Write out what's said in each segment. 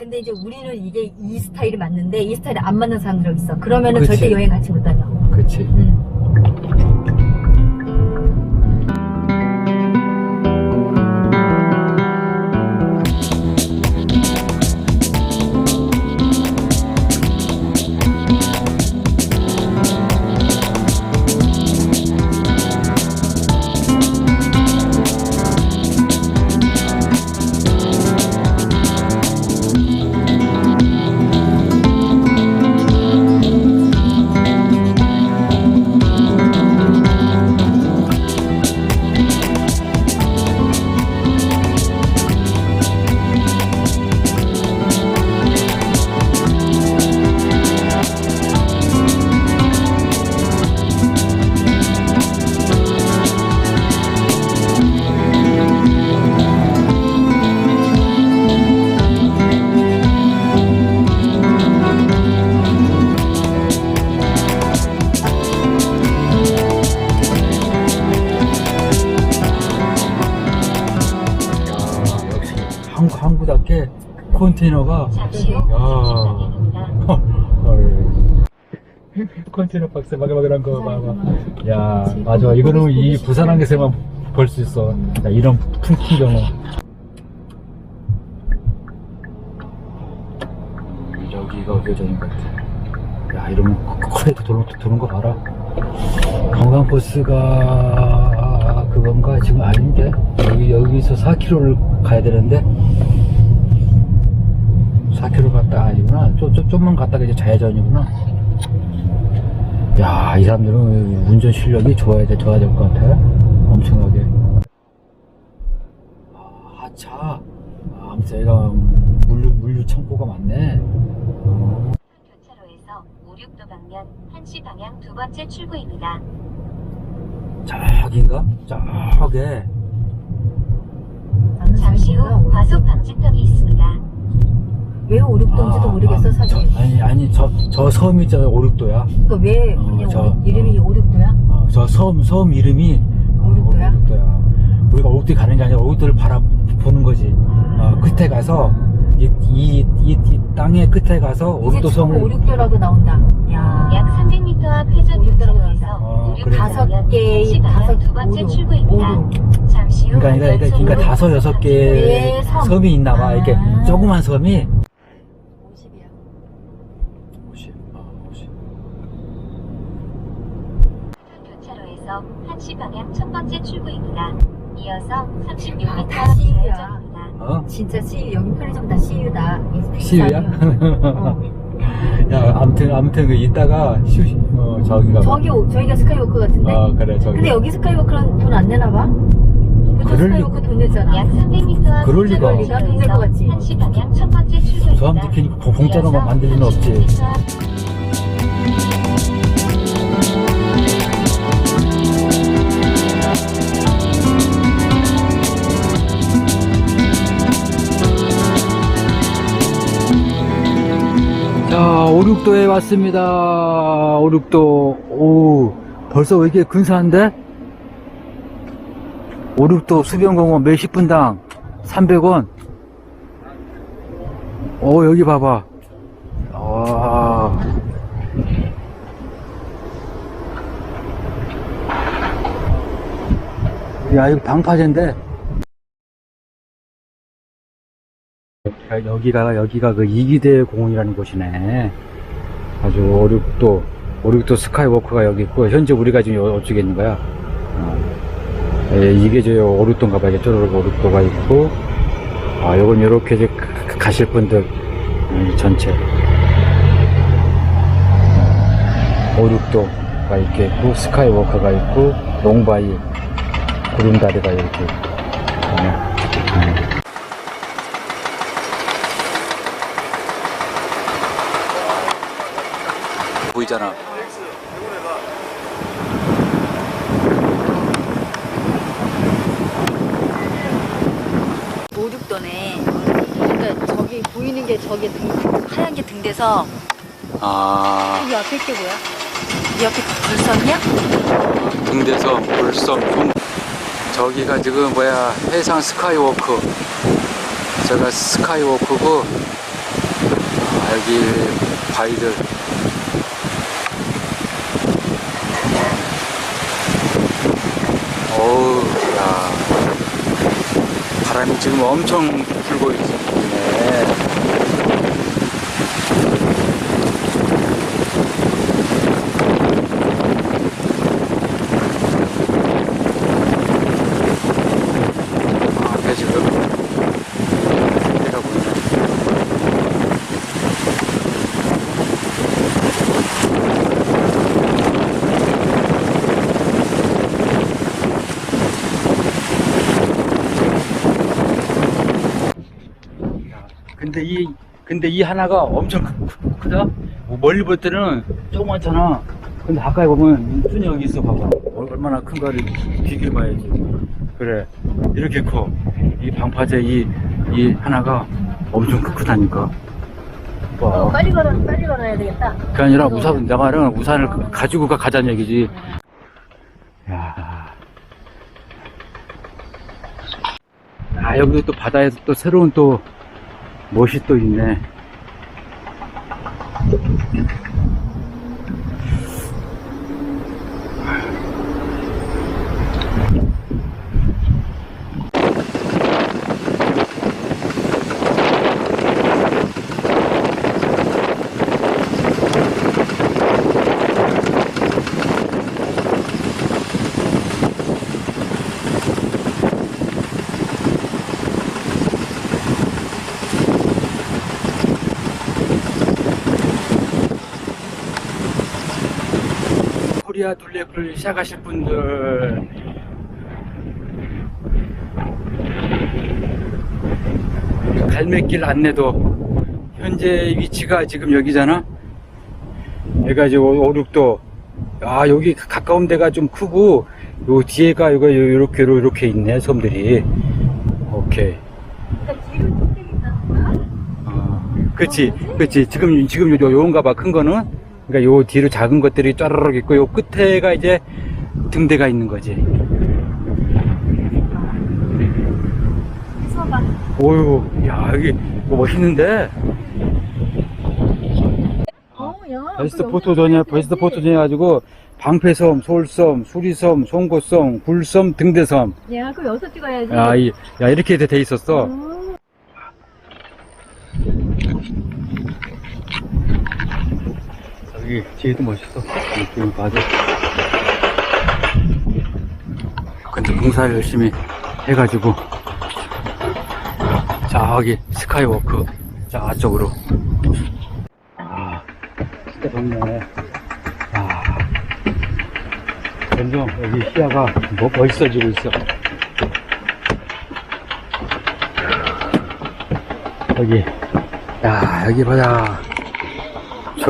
근데 이제 우리는 이게 이 스타일이 맞는데 이 스타일이 안 맞는 사람들 있어. 그러면은 그치. 절대 여행 같이 못 다녀. 그치. 응. 컨테이너가 야. 컨테이너 박스 마그마그한 거 봐봐. 야, 맞아. 이거는 이 부산항에서만 볼 수 있어. 야, 이런 풍경은. 여기가 교전인 것 같아. 야, 이러면 커레도 도는, 도는 거 봐라. 관광버스가 그건가? 지금 아닌데? 여기, 여기서 4km를 가야 되는데? 4km 갔다 아니구나. 좀, 좀, 좀만 갔다가 이제 좌회전이구나. 야, 이 사람들은 운전 실력이 좋아야 돼, 좋아야 될 것 같아. 엄청나게. 아, 하차. 아, 아무튼 얘가 물류, 물류 창고가 많네. 어, 교차로에서 56도 방면 1시 방향 두 번째 출구입니다. 저긴가? 저게. 잠시 후 과속. 방지턱이 있습니다. 왜 오륙동인지도 아, 모르겠어 아, 사실. 저, 아니, 아니, 저, 저 섬이 저 오륙도야. 그러니까 왜 어, 그냥 저, 오륙- 이름이 어. 오륙도야? 어, 저 섬, 섬 이름이 오륙도야? 어, 오륙도야. 우리가 오륙도에 가는 게 아니라 오륙도를 바라보는 거지. 어, 끝에 가서, 이, 이, 이, 이 땅의 끝에 가서 오륙도 섬을. 오륙도라고 나온다. 야. 약 300m 앞 회전 오륙도라고 교차로에서 어, 56도 그래. 다섯 개의 1시 방향 다섯 두 번째. 출구입니다. 오륙. 잠시 후 그러니까, 그러니까, 그러니까, 그러니까 다섯, 여섯 개의 네, 섬. 섬이 있나 봐. 이렇게 아. 조그만 섬이. 50이야. 50, 어, 50. 교차로에서 1시 방향 첫 번째 출구입니다. 이어서 36m 아, 다 CU 야. 좌회전입니다. 어? 진짜 CU 여기 편의점 다 CU다. CU야? 어. 야, 아무튼, 아무튼, 그, 이따가, 휴, 어, 저기가. 저기 오- 저기가 스카이워크 같은데. 어, 그래, 저기. 근데 여기 스카이워크는 돈 안 내나 봐? 그저 그럴 리- 스카이워크 돈 내잖아. 약 300m 앞 그럴 리가. 돈낼것 같지? 1시 방향 첫 번째 출구입니다. 저 사람들 괜히 공- 공짜로 막 만들 리는 없지. 오륙도에 왔습니다. 오륙도. 오, 벌써 왜 이렇게 근사한데? 오륙도 수변공원 몇십 분당 300원. 오, 여기 봐봐. 아. 야, 이거 방파제인데. 야, 여기가 여기가 그 이기대 공원이라는 곳이네. 아주 오륙도 오륙도 스카이워크가 여기 있고 현재 우리가 지금 요- 이쪽에 있는 거야. 어. 예, 이게 저 오륙도인가 봐. 이게 쪼르륵 오륙도가 있고 아 요건 요렇게 이제 가- 가실 분들 음, 전체 오륙도가 이렇게 있고 스카이워크가 있고 롱바이 구름다리가 이렇게 있고 어. 음. 보이잖아. 오륙도네. 그러니까 저기 보이는 게 저기 등, 하얀 게 등대서 아, 여기 앞에 게 뭐야? 이 앞에 불선이야? 등대섬, 불섬, 흉. 저기가 지금 뭐야, 해상 스카이워크. 저가 스카이워크고, 여기 바위들. 어우, 야. 바람이 지금 엄청 불고 있네. 아, 앞에 지금 해가 보이네. 근데 이 근데 이 하나가 엄청 크, 크- 크다. 뭐 멀리 볼 때는 조그맣잖아. 근데 가까이 보면 뚜이 여기 있어 봐봐. 얼- 얼마나 큰가를 비교해 봐야지. 그래 이렇게 커. 이 방파제 이, 이 하나가 엄청 크- 크다니까. 어, 봐. 빨리 걸어, 빨리 걸어야 되겠다. 그게 아니라 우산 내가는 우산을 가- 가지고 가 가자는 얘기지. 야. 아 여기도 또 바다에서 또 새로운 또 멋이 또 있네. 둘레길 시작하실 분들. 갈매길 안내도 현재 위치가 지금 여기잖아? 여기가 지금 5, 6도. 아 여기 가까운 데가 좀 크고 요 뒤에가 이거 요렇게 요렇게 있네 섬들이. 오케이. 아, 그치, 그치. 지금, 지금 요, 요건가 봐, 큰 거는. 그러니까 요 뒤로 작은 것들이 짜르륵 있고, 요 끝에가 이제 등대가 있는 거지. 오유, 야, 여기 뭐 멋있는데? 어, 야. 베스트 포토존이야, 베스트 포토존 해가지고, 방패섬, 솔섬, 수리섬, 송곳섬, 굴섬, 등대섬. 야, 그럼 여기서 찍어야지. 야, 이, 야, 이렇게 돼, 돼 있었어. 음. 여기 뒤에도 멋있어. 이렇게 봐도. 근데 공사를 열심히 해가지고 저기 스카이워크 저쪽으로. 아, 진짜 좋네. 아, 점점 여기 시야가 뭐 멋있어지고 있어. 여기, 야, 여기 보자.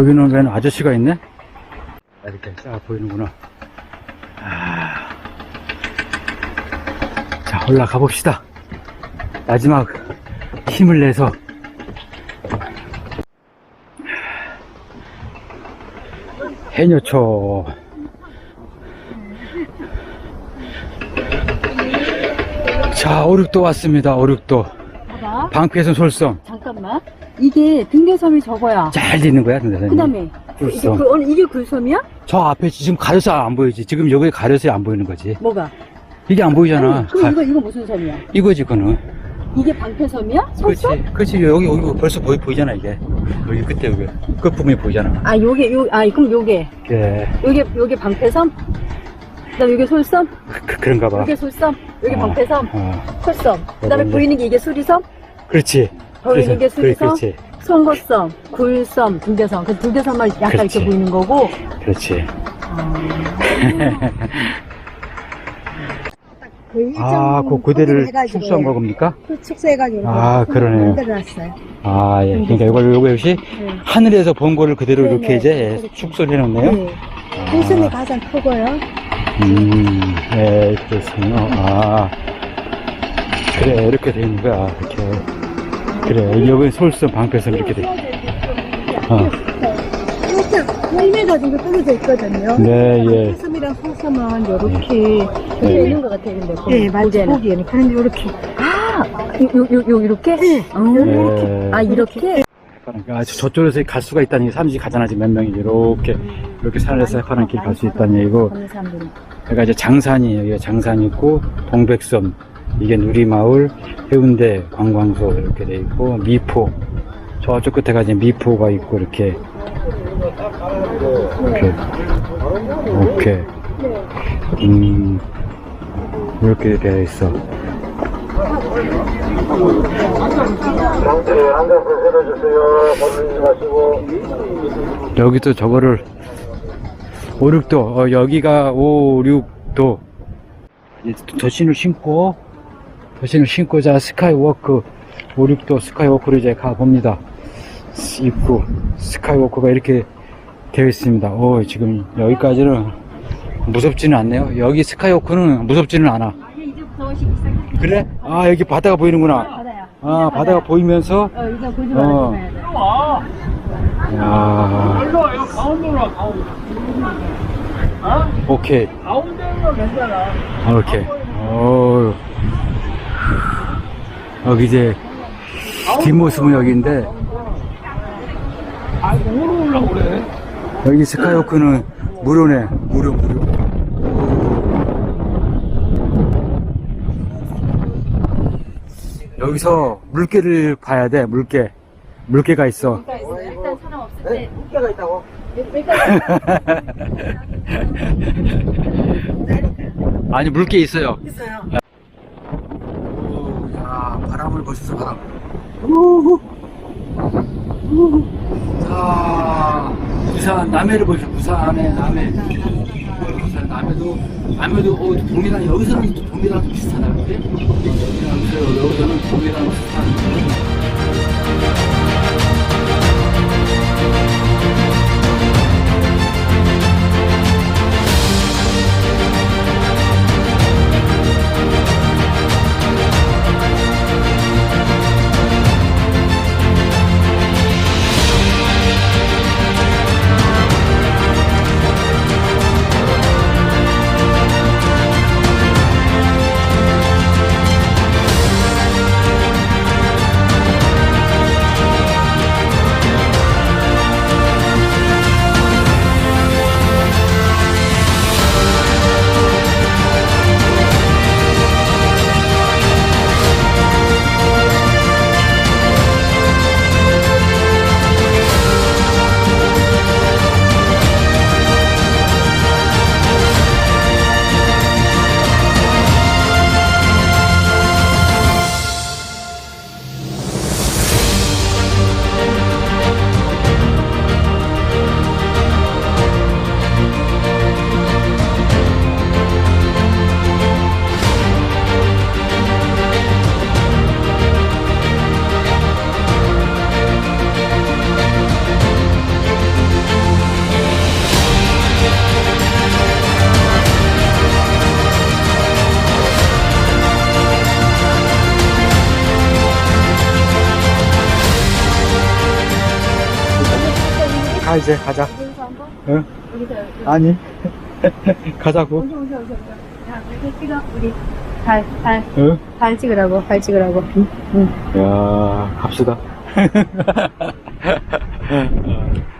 저기는 웬 아저씨가 있네? 이렇게 싹 보이는구나. 아. 자, 올라가 봅시다. 마지막 힘을 내서. 해녀초. 자, 오륙도 왔습니다. 오륙도. 방패선 솔섬. 잠깐만. 이게 등대섬이 저거야. 잘 되는 거야, 근데. 그 다음에. 이게, 굴섬. 그, 이게 굴섬이야? 저 앞에 지금 가려서 안 보이지. 지금 여기 가려서 안 보이는 거지. 뭐가? 이게 안 보이잖아. 아니, 그, 가- 이거, 이거 무슨 섬이야? 이거지, 그거는. 이게 방패섬이야? 그렇지. 그렇지. 여기, 여기 벌써 보이, 보이잖아, 이게. 여기 끝에, 여기. 끝부분이 보이잖아. 아, 요게, 요, 아, 그럼 요게. 예. 요게, 요게 방패섬? 그 다음에 요게 솔섬? 그, 그, 그런가 봐. 요게 솔섬? 요게 어, 방패섬? 어. 솔섬? 그 다음에 요건데. 보이는 게 이게 수리섬? 그렇지. 보이는 게 그래, 수리섬? 그렇지. 송곳섬, 굴섬, 등대섬. 그 등대섬만 약간 그렇지. 이렇게 보이는 거고. 그렇지. 그 아, 그 고대를 축소한 겁니까? 축소해가지고 아, 그러네요. 만들어놨어요. 아, 예. 그러니까 이걸, 요거 역시 네. 하늘에서 본 거를 그대로 네네, 이렇게 이제 그렇죠. 축소를 해놓네요. 네. 웃음이 가장 크고요. 음, 네, 그렇군요. 아, 그래, 이렇게 돼 있는 거야, 이렇게. 그래, 여기 솔선 방패선 이렇게 돼. 어. 이렇게 1m 정도 떨어져 있거든요. 네, 예. 웃음이랑 소섬은 이렇게 네. 있는 것 같아, 근데. 네, 맞아 보기에는. 보기에는 그런데 이렇게 아, 요, 요, 요, 이렇게? 네. 어. 네. 아, 이렇게? 그러니까 아, 저- 저쪽에서 갈 수가 있다는 얘기 사람들이 가잖아 지금 몇 명이 이렇게 이렇게 산을 생각하는 길갈 수 있다는 얘기고. 여기가 이제 장산이 여기가 장산이 있고 동백섬 이게 누리마을 해운대 관광소 이렇게 돼 있고 미포. 저쪽 끝에가 이제 미포가 있고 이렇게. 이렇게. 이렇게. 음 이렇게 되어. 있어. 여기도 저거를. 5, 6도. 어, 여기가 5, 6도. 더신을 신고 더신을 신고 자 스카이워크 5, 6도 스카이워크로 이제 가봅니다 입구 스카이워크가 이렇게 되어 있습니다 오 지금 여기까지는 무섭지는 않네요 여기 스카이워크는 무섭지는 않아. 그래? 아 여기 바다가 보이는구나 바다야. 아 바다가 보이면서 어, 어. 야 일로 와, 여기 가운데로 와, 가운데. 오케이 가운데로 괜찮아. 오케이. 오. 여기 이제 뒷모습은 여기인데 아, 뭐로 올라고 그래? 여기 스카이워크는 무료네. 무료 무료. 여기서 물개를 봐야 돼. 물개. 물개가 있어. 일단 사람 없을 때. 물개가 있다고? 아니 물개 있어요. 있어요. 바람을 보셔서 바람. 자, 부산 남해를 보죠. 부산의 남해. 부산 남해도 남해도 어, 동해랑 여기서는 또 동해랑 좀 비슷하다? 여기서 여기서는 동해랑 비슷한. 가 이제 가자. 여기서 한 번? 응? 여기서 여기. 아니. 가자고. 오셔 오셔 오셔. 찍어. 우리 발, 발, 응? 발 찍으라고, 발 찍으라고. 응. 응. 야 갑시다.